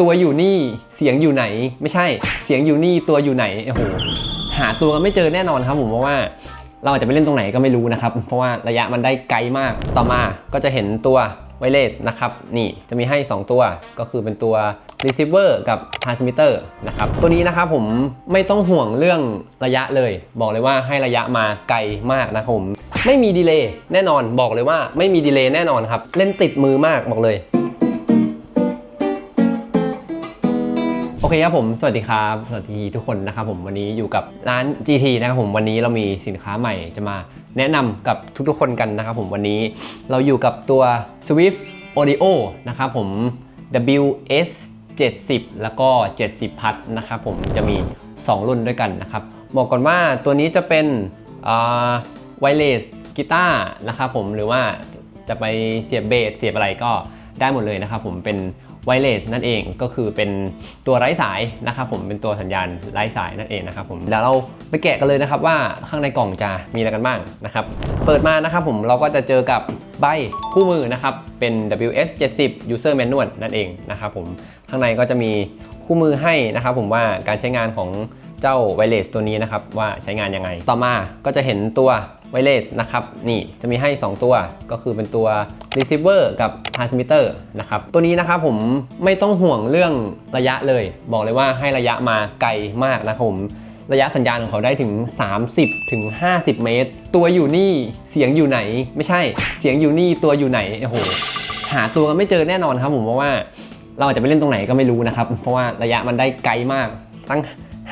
ตัวอยู่นี่เสียงอยู่ไหน ไม่ใช่เสียงอยู่นี่ตัวอยู่ไหนโอ้โหหาตัวกันไม่เจอแน่นอนครับผมเพราะว่าเราอาจจะไปเล่นตรงไหนก็ไม่รู้นะครับ เพราะว่าระยะมันได้ไกลมากต่อมาก็จะเห็นตัวไวเลสนะครับ นี่จะมีให้ 2 ตัวก็คือเป็นตัว receiver กับ transmitter นะครับ ตัวนี้นะครับผมไม่ต้องห่วงเรื่องระยะเลย บอกเลยว่าให้ระยะมาไกลมากนะครับผม ไม่มีดีเลย์แน่นอนบอกเลยว่าไม่มีดีเลย์แน่นอนครับ เล่นติดมือมากบอกเลย อเคครับผม สวัสดีครับ สวัสดีทุกคนนะครับผม วันนี้อยู่กับร้าน GT นะครับผม วันนี้เรามีสินค้าใหม่จะมาแนะนำกับทุกๆคนกันนะครับผม วันนี้เราอยู่กับตัว Swift Audio นะครับผม WS 70 แล้วก็ 70 พัทนะครับผม จะมี 2 รุ่นด้วยกันนะครับ บอกก่อนว่าตัวนี้จะเป็นไวเลสกีตาร์นะครับผม หรือว่าจะไปเสียบเบสเสียบอะไรก็ได้หมดเลยนะครับผม เป็น ไวเลสนั่นเองก็คือเป็นตัวไร้สายนะครับผมเป็นตัวสัญญาณไร้สายนั่นเองนะครับผมเดี๋ยวเราไปแกะกันเลยนะครับว่าข้างในกล่องจะมีอะไรกันบ้างนะครับ เปิดมานะครับผมเราก็จะเจอกับใบคู่มือนะครับเป็น WS 70 User Manual นั่นเองนะครับผมข้างในก็จะมีคู่มือให้นะครับผมว่าการใช้งานของ เจ้าไวเลสตัวนี้นะครับว่าใช้งานยังไง ต่อมาก็จะเห็นตัวไวเลสนะครับนี่จะมีให้ 2 ตัวก็คือเป็นตัว receiver กับ transmitter นะครับตัวนี้นะครับผมไม่ต้องห่วงเรื่องระยะเลย บอกเลยว่าให้ระยะมาไกลมากนะครับผมระยะสัญญาณของเขาได้ถึง 30 ถึง 50 เมตร ตัวอยู่นี่เสียงอยู่ไหน ไม่ใช่เสียงอยู่นี่ตัวอยู่ไหนโอ้โหหาตัวกันไม่เจอแน่นอนครับผมเพราะว่าเราอาจจะไปเล่นตรงไหนก็ไม่รู้นะครับ เพราะว่าระยะมันได้ไกลมากตั้ง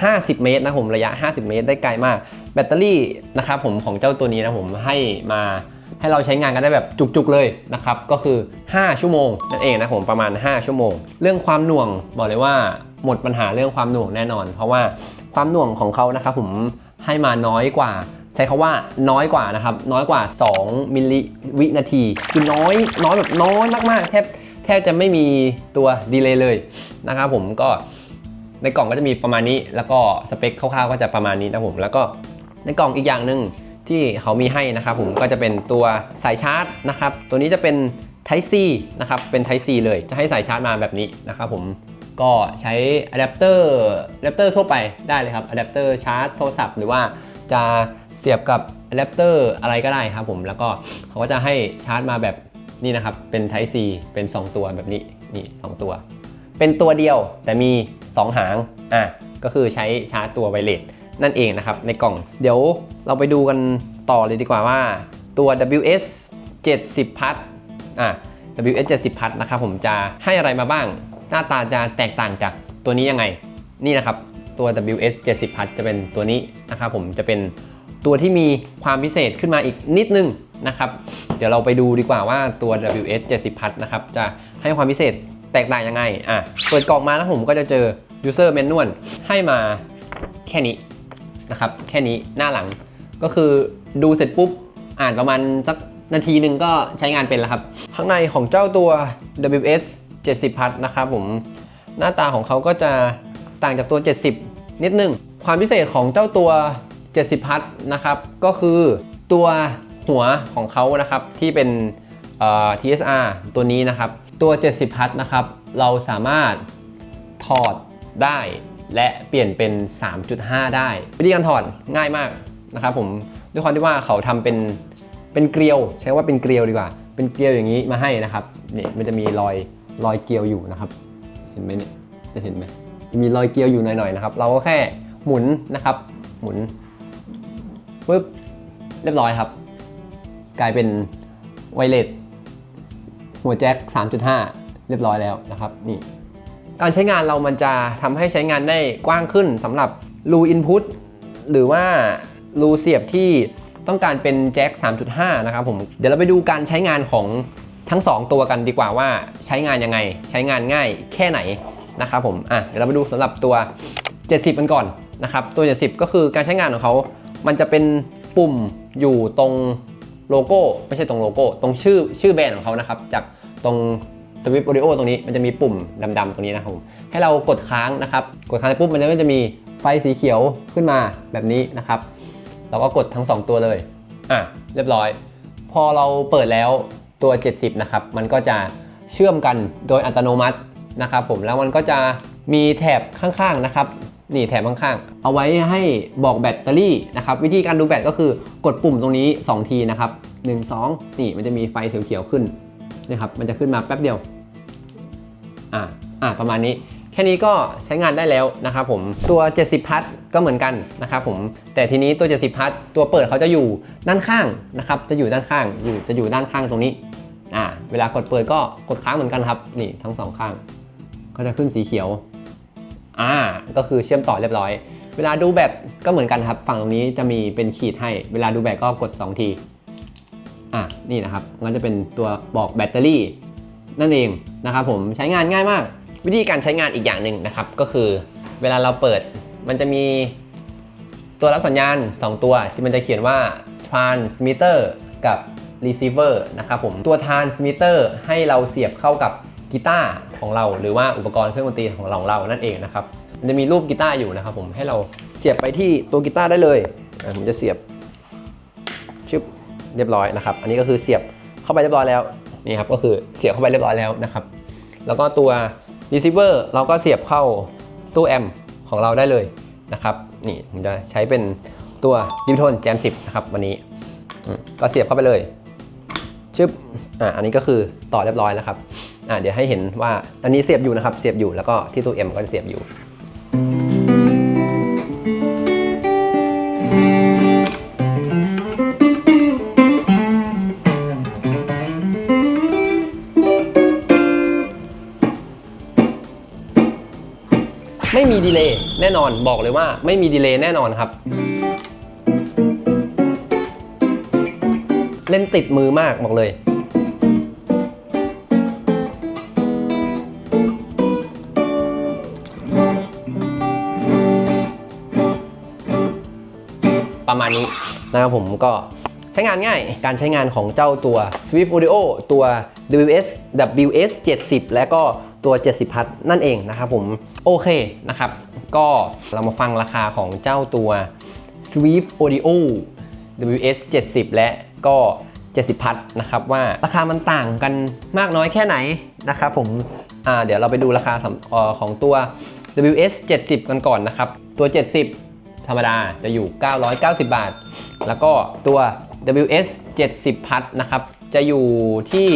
50 เมตรนะผมระยะ 50 เมตร ได้ไกลมาก แบตเตอรี่นะครับผมของเจ้าตัวนี้นะผมให้มาให้เราใช้งานกันได้แบบจุกๆเลยนะครับ ก็คือ 5 ชั่วโมงนั่นเองนะผมประมาณ 5 ชั่วโมง เรื่องความหน่วงบอกเลยว่าหมดปัญหาเรื่องความหน่วงแน่นอน เพราะว่าความหน่วงของเขานะครับผมให้มาน้อยกว่า ใช้คาว่าน้อยกว่านะครับน้อยกว่า 2 มิลลิวินาที คือน้อยน้อยแบบน้อยมากๆ แทบแทบจะไม่มีตัวดีเลย์เลยนะครับผมก็ ในกล่องก็จะมีประมาณนี้ แล้วก็สเปคคร่าวๆก็จะประมาณนี้นะผม แล้วก็ในกล่องอีกอย่างหนึ่งที่เขามีให้นะครับผมก็จะเป็นตัวสายชาร์จนะครับ ตัวนี้จะเป็น Type C นะครับ เป็น Type C เลย จะให้สายชาร์จมาแบบนี้นะครับผม ก็ใช้อะแดปเตอร์อะแดปเตอร์ทั่วไปได้เลยครับอะแดปเตอร์ชาร์จโทรศัพท์หรือว่าจะเสียบกับอะแดปเตอร์อะไรก็ได้ครับผม แล้วก็เขาก็จะให้ชาร์จมาแบบนี้นะครับ เป็น Type C เป็น 2 ตัวแบบนี้ นี่ 2 ตัว เป็นตัวเดียวแต่มี 2 หางอะก็คือใช้ชาร์จตัวไวเลสนั่นเองนะครับในกล่องเดี๋ยวเราไปดูกันต่อเลยดีกว่าว่าตัว WS 70พัทอะ WS 70พัทนะครับผมจะให้อะไรมาบ้าง หน้าตาจะแตกต่างจากตัวนี้ยังไง นี่นะครับตัว WS 70พัทจะเป็นตัวนี้นะครับผมจะเป็นตัวที่มีความพิเศษขึ้นมาอีกนิดนึงนะครับ เดี๋ยวเราไปดูดีกว่าว่าตัว WS 70พัทนะครับจะให้ความพิเศษ แตกต่างยังไงอะเปิดกล่องมาแล้วผมก็จะเจอ user manual ให้มาแค่นี้นะครับ แค่นี้หน้าหลัง ก็คือดูเสร็จปุ๊บ อ่านประมาณสักนาทีหนึ่งก็ใช้งานเป็นแล้วครับ ข้างในของเจ้าตัว WS 70 พัทนะครับผม หน้าตาของเขาก็จะต่างจากตัว 70 นิดนึง ความพิเศษของเจ้าตัว 70 พัทนะครับ ก็คือตัวหัวของเขานะครับที่เป็น TSR ตัวนี้นะครับ ตัว 70 พัทนะครับ เราสามารถถอดได้ และเปลี่ยนเป็น 3.5 ได้ วิธีการถอดง่ายมากนะครับผมด้วยความที่ว่าเขาทำเป็นเป็นเกลียว ใช้ว่าเป็นเกลียวดีกว่า เป็นเกลียวอย่างนี้มาให้นะครับนี่มันจะมีรอยรอยเกลียวอยู่นะครับ เห็นไหมเนี่ยจะเห็นไหมมีรอยเกลียวอยู่หน่อยๆนะครับ เราก็แค่หมุนนะครับ หมุนปึ๊บเรียบร้อยครับ กลายเป็นไวเลส หัวแจ็ค 3.5 เรียบร้อยแล้วนะครับนี่การใช้งานเรามันจะทำให้ใช้งานได้กว้างขึ้นสำหรับรูอินพุตหรือว่ารูเสียบที่ต้องการเป็นแจ็ค 3.5 นะครับผมเดี๋ยวเราไปดูการใช้งานของทั้ง 2 ตัวกันดีกว่าว่าใช้งานยังไง ใช้งานง่ายแค่ไหนนะครับผมอะเดี๋ยวเราไปดูสำหรับตัว 70 กันก่อนนะครับตัว 70 ก็คือการใช้งานของเขา มันจะเป็นปุ่มอยู่ตรงโลโก้ ไม่ใช่ตรงโลโก้ ตรงชื่อชื่อแบรนด์ของเขานะครับจาก ตรงสวิปโอริโอตรงนี้มันจะมีปุ่มดำๆตรงนี้นะครับผมให้เรากดค้างนะครับ กดค้างปุ๊บมันก็จะมีไฟสีเขียวขึ้นมาแบบนี้นะครับ เราก็กดทั้ง 2 ตัวเลยอะเรียบร้อย พอเราเปิดแล้วตัว 70 นะครับ มันก็จะเชื่อมกันโดยอัตโนมัตินะครับผมแล้วมันก็จะมีแถบข้างๆนะครับนี่แถบข้างๆ เอาไว้ให้บอกแบตเตอรี่นะครับวิธีการดูแบตก็คือกดปุ่มตรงนี้ 2 ทีนะครับ 1 2 นี่มันจะมีไฟเขียวๆขึ้น นะครับมันจะขึ้นมาแป๊บเดียวอ่าอ่าประมาณนี้ แค่นี้ก็ใช้งานได้แล้วนะครับผมตัว 70 พัทก็เหมือนกันนะครับผมแต่ทีนี้ตัว 70 พัทตัวเปิดเขาจะอยู่ด้านข้างนะครับจะอยู่ด้านข้างอยู่จะอยู่ด้านข้างตรงนี้อ่าเวลากดเปิดก็กดค้างเหมือนกันครับนี่ทั้งสองข้างก็จะขึ้นสีเขียวอ่าก็คือเชื่อมต่อเรียบร้อย เวลาดูแบตก็เหมือนกันครับ ฝั่งตรงนี้จะมีเป็นขีดให้ เวลาดูแบตก็กด 2 ที อะนี่นะครับมันจะเป็นตัวบอกแบตเตอรี่นั่นเองนะครับผมใช้งานง่ายมาก วิธีการใช้งานอีกอย่างหนึ่งนะครับ ก็คือเวลาเราเปิดมันจะมีตัวรับสัญญาณ 2 ตัวที่มันจะเขียนว่า transmitter กับ receiver นะครับผมตัว transmitter ให้เราเสียบเข้ากับกีตาร์ของเรา หรือว่าอุปกรณ์เครื่องดนตรีของเราเรานั่นเองนะครับมันจะมีรูปกีตาร์อยู่นะครับผมให้เราเสียบไปที่ตัวกีตาร์ได้เลยผมจะเสียบชึบ เรียบร้อยนะครับ อันนี้ก็คือเสียบเข้าไปเรียบร้อยแล้วนี่ครับก็คือเสียบเข้าไปเรียบร้อยแล้วนะครับ แล้วก็ตัว receiver เราก็เสียบเข้าตู้แอมป์ของเราได้เลยนะครับนี่ผมจะใช้เป็นตัวดิวิทนแจม10นะครับวันนี้ก็เสียบเข้าไปเลยชึบอ่าอันนี้ก็คือต่อเรียบร้อยแล้วครับอ่าเดี๋ยวให้เห็นว่าอันนี้เสียบอยู่นะครับ เสียบอยู่แล้วก็ที่ตู้ M ก็จะเสียบอยู่ ดีเลย์แน่นอนบอกเลยว่าไม่มีดีเลย์แน่นอนครับ เล่นติดมือมากบอกเลยประมาณนี้นะครับผมก็ ช้งานง่าย การใช้งานของเจ้าตัว Swift Audio ตัว WS WS 70 และก็ตัว 70 พัทนั่นเองนะครับผม โอเคนะครับ ก็เรามาฟังราคาของเจ้าตัว Swift Audio WS 70 และก็ 70 พัทนะครับว่าราคามันต่างกันมากน้อยแค่ไหนนะครับผมเดี๋ยวเราไปดูราคาออของตัว WS 70 กันก่อนนะครับ ตัว 70 ธรรมดาจะอยู่ 990 บาท แล้วก็ตัว WS 70 พัทนะครับ จะอยู่ที่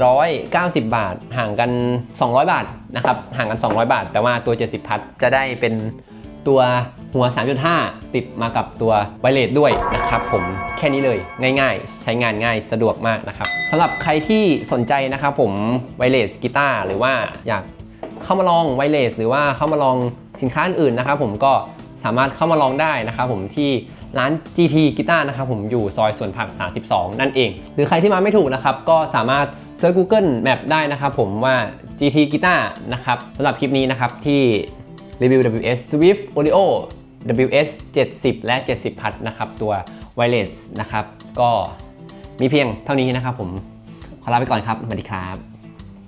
1,190 บาท ห่างกัน 200 บาทนะครับ ห่างกัน 200 บาท แต่ว่าตัว 70 พัทจะได้เป็นตัวหัว 3.5 ติดมากับตัวไวเลสด้วยนะครับผมแค่นี้เลยง่ายๆ ใช้งานง่ายสะดวกมากนะครับสำหรับใครที่สนใจนะครับผมไวเลสกีตาร์หรือว่าอยากเข้ามาลองไวเลสหรือว่าเข้ามาลองสินค้าอื่นนะครับผมก็สามารถเข้ามาลองได้นะครับผมที่ ร้าน GT กีตาร์นะครับผมอยู่ซอยสวนผัก 32 นั่นเอง หรือใครที่มาไม่ถูกนะครับก็สามารถเซิร์ช Google Map ได้นะครับผมว่า GT กีตาร์นะครับสำหรับคลิปนี้นะครับที่รีวิว WS Swift Audio WS 70 และ 70 พัทนะครับตัวไวเลสนะครับก็มีเพียงเท่านี้นะครับผม ขอลาไปก่อนครับ สวัสดีครับ